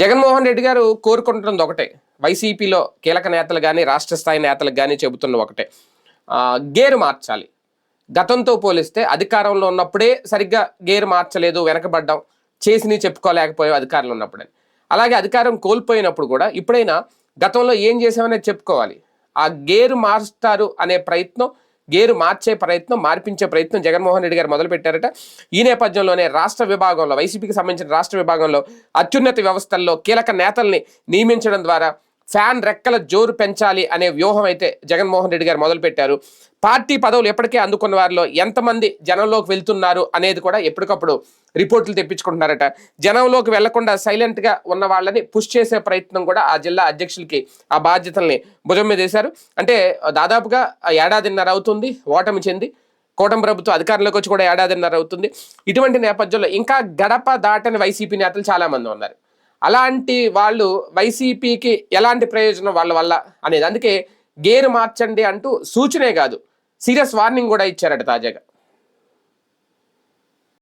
జగన్మోహన్ రెడ్డి గారు కోరుకుంటున్నది ఒకటే. వైసీపీలో కీలక నేతలు కానీ రాష్ట్ర స్థాయి నేతలకు కానీ చెబుతున్న ఒకటే. గేరు మార్చాలి. గతంతో పోలిస్తే అధికారంలో ఉన్నప్పుడే సరిగ్గా గేరు మార్చలేదు వెనకబడ్డం చేసిని చెప్పుకోలేకపోయాం అధికారంలో ఉన్నప్పుడే. అలాగే అధికారం కోల్పోయినప్పుడు కూడా ఇప్పుడైనా గతంలో ఏం చేసామనేది చెప్పుకోవాలి. ఆ గేరు మారుస్తారు అనే ప్రయత్నం గేరు మార్చే ప్రయత్నం మార్పించే ప్రయత్నం జగన్మోహన్ రెడ్డి గారు మొదలు పెట్టారట ఈ నేపథ్యంలోనే రాష్ట్ర విభాగంలో వైసీపీకి సంబంధించిన రాష్ట్ర విభాగంలో అత్యున్నత వ్యవస్థల్లో కీలక నేతల్ని నియమించడం ద్వారా ఫ్యాన్ రెక్కల జోరు పెంచాలి అనే వ్యూహం అయితే జగన్మోహన్ రెడ్డి గారు మొదలుపెట్టారు. పార్టీ పదవులు ఎప్పటికే అందుకున్న వారిలో ఎంతమంది జనంలోకి వెళ్తున్నారు అనేది కూడా ఎప్పటికప్పుడు రిపోర్టులు తెప్పించుకుంటున్నారట. జనంలోకి వెళ్ళకుండా సైలెంట్గా ఉన్న వాళ్ళని పుష్ చేసే ప్రయత్నం కూడా ఆ జిల్లా అధ్యక్షులకి ఆ బాధ్యతల్ని భుజం మీద వేశారు. అంటే దాదాపుగా ఏడాదిన్నర అవుతుంది ఓటమి చెంది కూటమి ప్రభుత్వం అధికారంలోకి వచ్చి కూడా ఏడాదిన్నర అవుతుంది. ఇటువంటి నేపథ్యంలో ఇంకా గడప దాటని వైసీపీ నేతలు చాలామంది ఉన్నారు. అలాంటి వాళ్ళు వైసీపీకి ఎలాంటి ప్రయోజనం వాళ్ళ వల్ల అనేది. అందుకే గేరు మార్చండి అంటూ సూచనే కాదు. సీరియస్ వార్నింగ్ కూడా ఇచ్చారట తాజాగా.